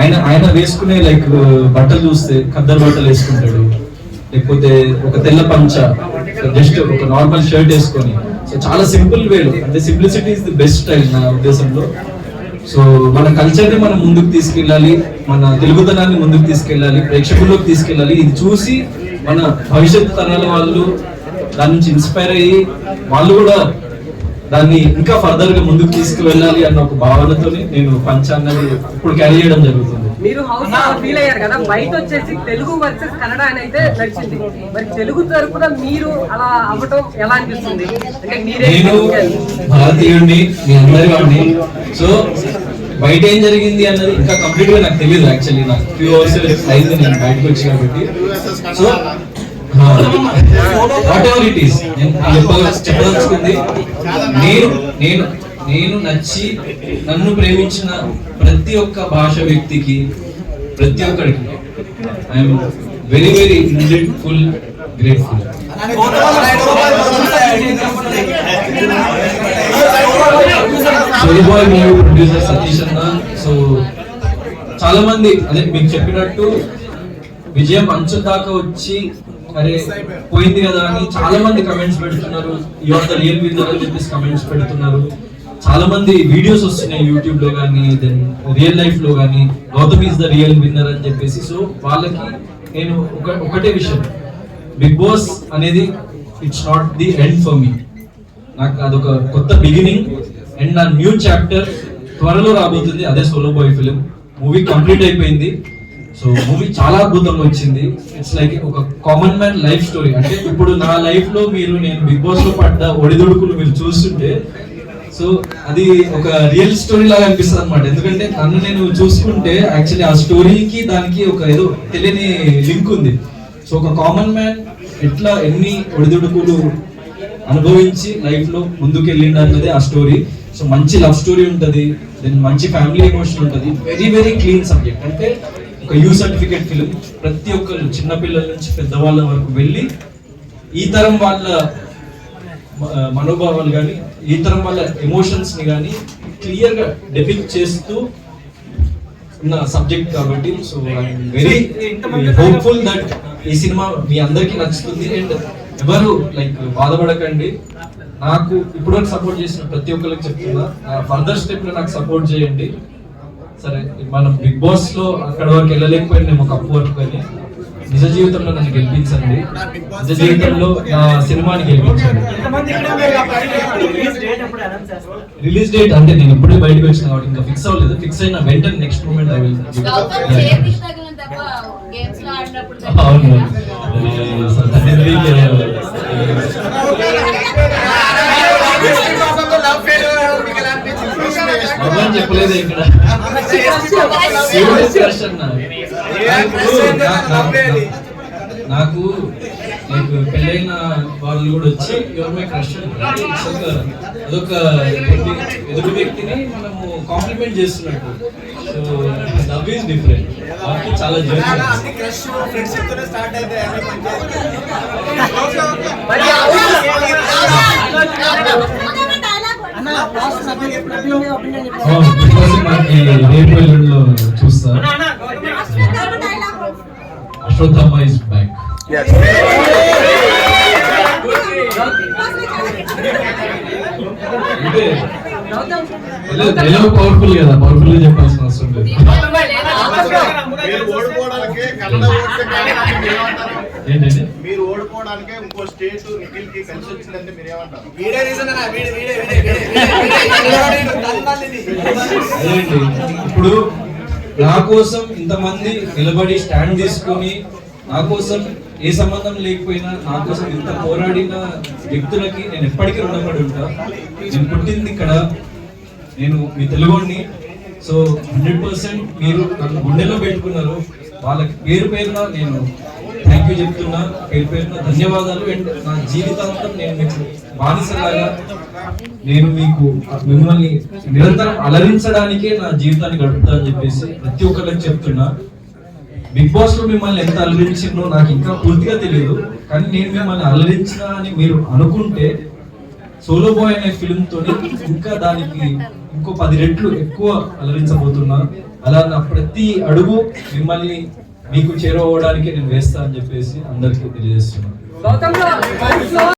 ఆయన ఆయన వేసుకునే లైక్ బట్టలు చూస్తే ఖద్దరు బట్టలు వేసుకుంటాడు. లేకపోతే ఒక తెల్ల పంచ జస్ట్ ఒక నార్మల్ షర్ట్ వేసుకొని. సో చాలా సింపుల్ వేలు అంటే simplicity is the best style నా ఉద్దేశంలో. సో మన కల్చర్ని మనం ముందుకు తీసుకెళ్ళాలి మన తెలుగుతనాన్ని ముందుకు తీసుకెళ్ళాలి ప్రేక్షకుల్లోకి తీసుకెళ్ళాలి. ఇది చూసి మన భవిష్యత్ తరాల వాళ్ళు దాని నుంచి ఇన్స్పైర్ అయ్యి వాళ్ళు కూడా దాన్ని ఇంకా ఫర్దర్గా ముందుకు తీసుకువెళ్ళాలి అన్న ఒక భావనతోని నేను పంచాంగాన్ని ఇప్పుడు క్యారీ చేయడం జరుగుతుంది. మీరు హౌస్ ఫీల్ అయ్యారు కదా బయట వచ్చేసి తెలుగు వర్సెస్ కన్నడ అని అయితే నడిచింది. మరి తెలుగు తరపున మీరు అలా అవ్వటం ఎలా అనిపిస్తుంది? అంటే మీరే నేను భారతీయుడిని మీ అందరి వాడిని. సో బయట ఏం జరిగింది అన్నది ఇంకా కంప్లీట్గా నాకు తెలియదు యాక్చువల్లీ నాకు ఫ్యూ అవర్స్ అయింది నేను బయటకు వచ్చి కాబట్టి. So whatever it is చెప్పదలుచుకుంది నేను నేను నేను నచ్చి నన్ను ప్రేమించిన ప్రతి ఒక్క భాష వ్యక్తికి ప్రతి ఒక్కరికి I'm very very full grateful boy movie producer Satish అన్న సో చాలా మంది అదే మీకు చెప్పినట్టు విజయం అంచు దాకా వచ్చి అరే పోయింది కదా అని చాలా మంది కమెంట్స్ పెడుతున్నారు యువత రియల్ విన్నర్ అని చెప్పేసి కమెంట్స్ పెడుతున్నారు. చాలా మంది వీడియోస్ వస్తున్నాయి యూట్యూబ్లో కానీ దెన్ రియల్ లైఫ్లో కానీ Gautam is the real winner అని చెప్పేసి. సో వాళ్ళకి నేను ఒక ఒకటే విషయం. బిగ్ బాస్ అనేది it's not the end for me నాకు అదొక కొత్త బిగినింగ్ అండ్ నా న్యూ చాప్టర్ త్వరలో రాబోతుంది. అదే solo boy film movie complete అయిపోయింది. సో మూవీ చాలా అద్భుతంగా వచ్చింది. ఇట్స్ లైక్ ఒక కామన్ మ్యాన్ లైఫ్ స్టోరీ అంటే ఇప్పుడు నా లైఫ్లో మీరు నేను బిగ్ బాస్లో పడ్డ ఒడిదుడుకులు మీరు చూస్తుంటే సో అది ఒక రియల్ స్టోరీ లాగా అనిపిస్తుంది అనమాట ఎందుకంటే నన్ను నేను చూసుకుంటే యాక్చువల్లీ ఆ స్టోరీకి దానికి ఒక ఏదో తెలియని లింక్ ఉంది. సో ఒక కామన్ మ్యాన్ ఎట్లా ఎన్ని ఒడిదుడుకులు అనుభవించి లైఫ్లో ముందుకు వెళ్ళిండు అన్నది ఆ స్టోరీ సో మంచి లవ్ స్టోరీ ఉంటుంది. దెన్ మంచి ఫ్యామిలీ ఎమోషన్ ఉంటుంది. వెరీ వెరీ క్లీన్ సబ్జెక్ట్ అంటే ఒక యూ సర్టిఫికేట్ ఫిలిం ప్రతి ఒక్కరు చిన్నపిల్లల నుంచి పెద్దవాళ్ళ వరకు వెళ్ళి ఈ తరం వాళ్ళ మనోభావాలు కానీ ఈ తరం వాళ్ళ ఎమోషన్స్ని కానీ క్లియర్గా డెపిక్ట్ చేస్తూ ఉన్న సబ్జెక్ట్ కాబట్టి so I'm very hopeful that ఈ సినిమా మీ అందరికీ నచ్చుతుంది. అండ్ ఎవరు లైక్ బాధపడకండి. నాకు ఇప్పటివరకు సపోర్ట్ చేసిన ప్రతి ఒక్కరికి చెప్తున్నా. ఫర్దర్ స్టెప్లో నాకు సపోర్ట్ చేయండి. సరే మనం బిగ్ బాస్లో అక్కడ వరకు వెళ్ళలేకపోయినా ఒక కప్పు వరకు అని నిజ జీవితంలో నన్ను గెలిపించండి. నిజ జీవితంలో నా సినిమాని గెలిపించండి. రిలీజ్ డేట్ అంటే నేను ఇప్పుడే బయటకు వచ్చిన కాబట్టి ఇంకా ఫిక్స్ అవ్వలేదు. ఫిక్స్ అయిన వెంటనే నెక్స్ట్ మూమెంట్ ఐ విల్ అవును. చెప్పలేదు ఇక్కడ. నాకు నాకు పెళ్ళైన వాళ్ళు కూడా వచ్చి యువర్ మై క్రష్ అదొక ఎదుటి వ్యక్తిని మనము కాంప్లిమెంట్ చేస్తున్నట్టు. So love is different. వాటికి చాలా జర్నీ మరి ఆ బికాస్ మనకి రేపు ఎల్లుండిలో చూస్తా. Ashwatthama is back dialogue powerful కదా పవర్ఫుల్గా చెప్పాల్సిన అవసరం లేదు. మీరు ఓడిపోవడానికే ఇంకో స్టేట్ నిఖిల్కి కలిసి వచ్చిందంటే మీరు ఏమంటారు ఇప్పుడు నా కోసం ఇంతమంది నిలబడి స్టాండ్ తీసుకొని నా కోసం ఏ సంబంధం లేకపోయినా నా కోసం ఇంత పోరాడిన వ్యక్తులకి నేను ఎప్పటికీ రుణపడి ఉంటా నేను పుట్టింది ఇక్కడ నేను మీ తెలుగుని సో హండ్రెడ్ పర్సెంట్ మీరు నన్ను గుండెలో పెట్టుకున్నారు వాళ్ళకి పేరు పేరున నేను థ్యాంక్ యూ చెప్తున్నా పేరు పేరున ధన్యవాదాలు. అండ్ నా జీవితాంతం నేను మీకు బానిసలాగా నేను మీకు మిమ్మల్ని నిరంతరం అలరించడానికే నా జీవితాన్ని గడుపుతా అని చెప్పేసి ప్రతి ఒక్కరికి చెప్తున్నా. బిగ్ బాస్లో మిమ్మల్ని ఎంత అలరించిందో నాకు ఇంకా పూర్తిగా తెలియదు. కానీ నేను మిమ్మల్ని అలరించిన అని మీరు అనుకుంటే సోలో బాయ్ అనే ఫిల్మ్ తోని ఇంకా దానికి ఇంకో పది రెట్లు ఎక్కువ అలరించబోతున్నా. అలా నా ప్రతి అడుగు మిమ్మల్ని మీకు చేరువవడానికి నేను వేస్తా అని చెప్పేసి అందరికీ తెలియజేస్తున్నాను.